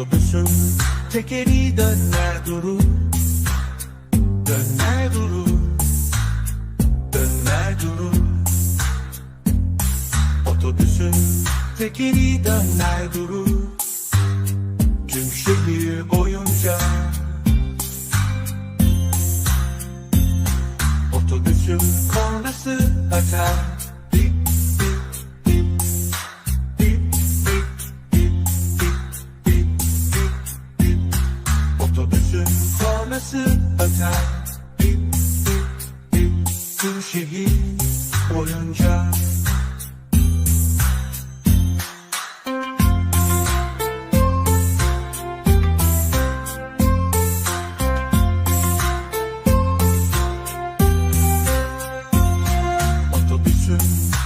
Otobüsün tekeri döner durur Döner durur Döner durur Otobüsün tekeri döner durur Tüm şehir boyunca. Otobüsün kornası öter şehir boyunca Otobüsün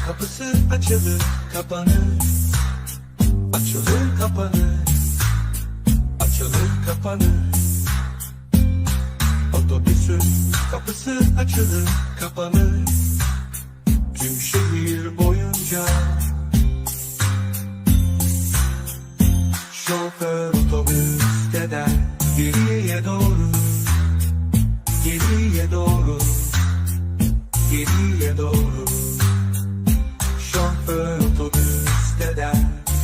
kapısı açılır kapanır Açılır kapanır Açılır kapanır Otobüsün kapısı açılır kapanır. Tüm şehir boyunca. Şoför otobüs der geriye doğru. Geriye doğru. Geriye doğru. Şoför otobüs der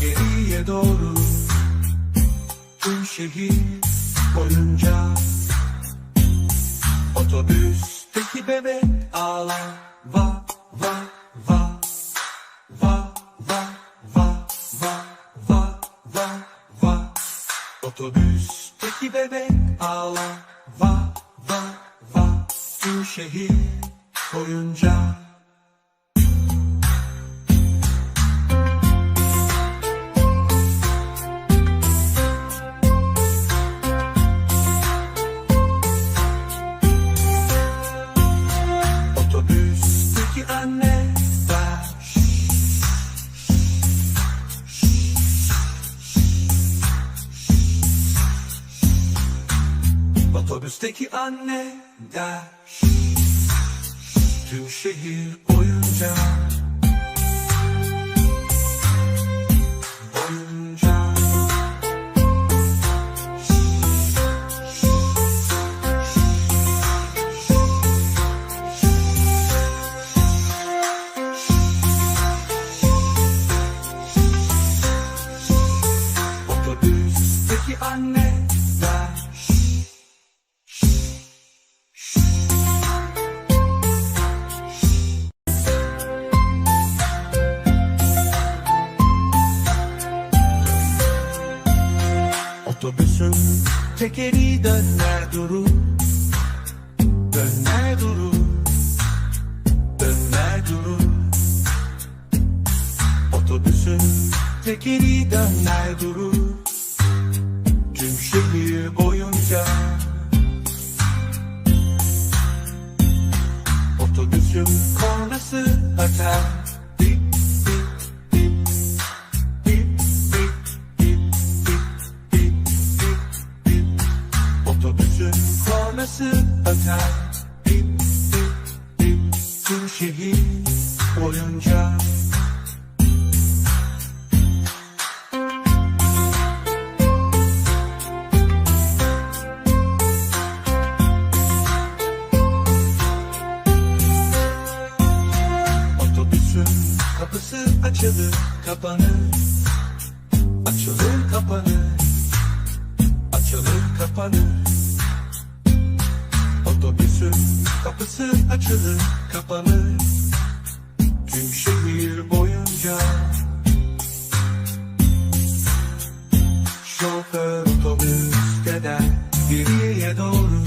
geriye doğru. Tüm şehir boyunca Otobüsteki bebek ağlar Va va va. Va va va va va va va. Otobüsteki bebek ağlar Va va va. Tüm şehir boyunca Otobüsteki anne der. Tüm şehir boyunca Otobüsün tekeri döner durur Döner durur Döner durur Otobüsün tekeri döner durur Otobüsün kornası öter. Dip dip dip Tüm şehir boyunca. Otobüsün kapısı açılır kapanır. Açılır kapanır. Açılır kapanır kapısı açılır kapanır Tüm şehir boyunca. Şoför otobüs der geriye doğru.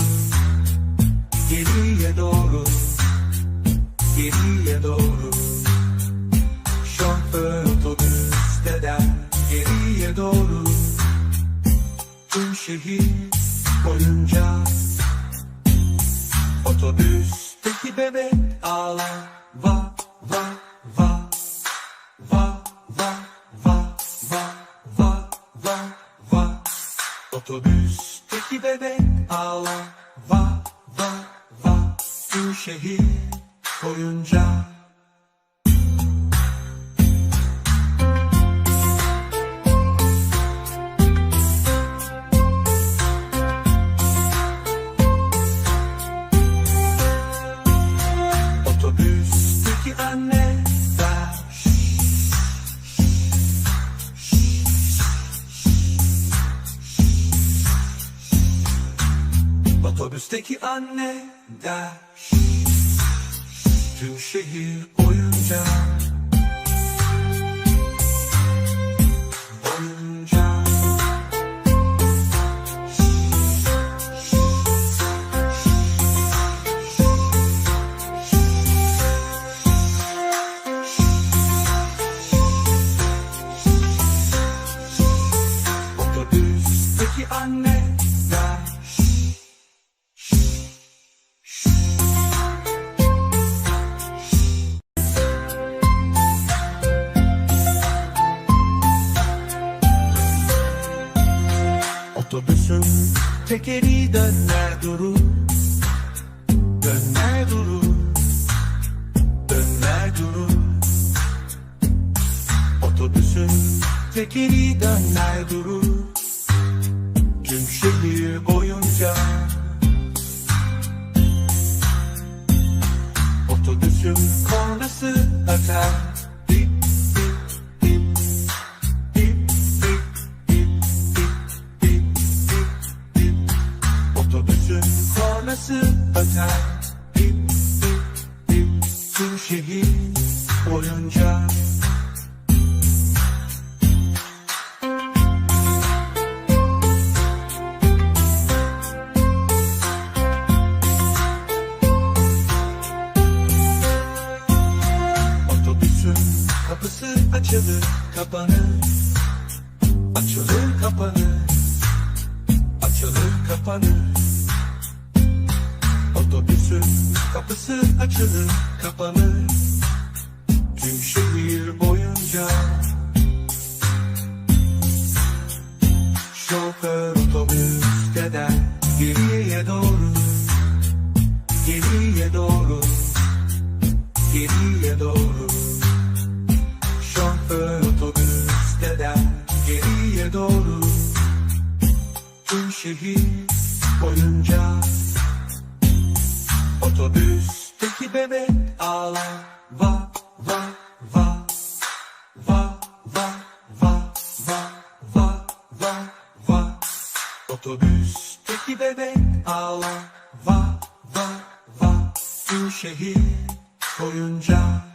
Geriye doğru. Geriye doğru. Şoför otobüs der geriye doğru. Tüm şehir boyunca Otobüsteki bebek ağlar Va va va. Va va va va va va va. Otobüsteki bebek ağlar Va va va. Tüm şehir Otobüsteki anne der. Tüm şehir oyuncak. Tekeri döner durur. Döner durur. Döner durur. Otobüsün tekeri döner durur. Tüm şehir boyunca. Otobüsün kornası öter Şehir boyunca Otobüsün kapısı açılır kapanır Açılır kapanır Açılır kapanır kapısı açılır kapanır Tüm şehir boyunca. Şoför otobüs gider geriye doğru. Geriye doğru. Geriye doğru. Şoför otobüs gider geriye doğru. Tüm şehir boyunca Otobüsteki bebek ağlar. Va va va. Va va va va va va va. Otobüsteki bebek ağlar. Va va va. Tüm şehir boyunca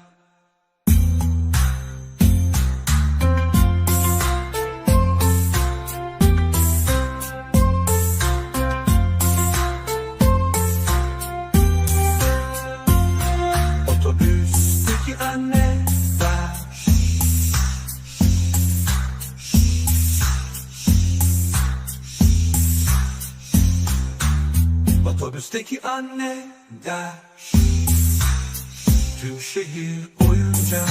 Otobüsteki anne der. Tüm şehir boyunca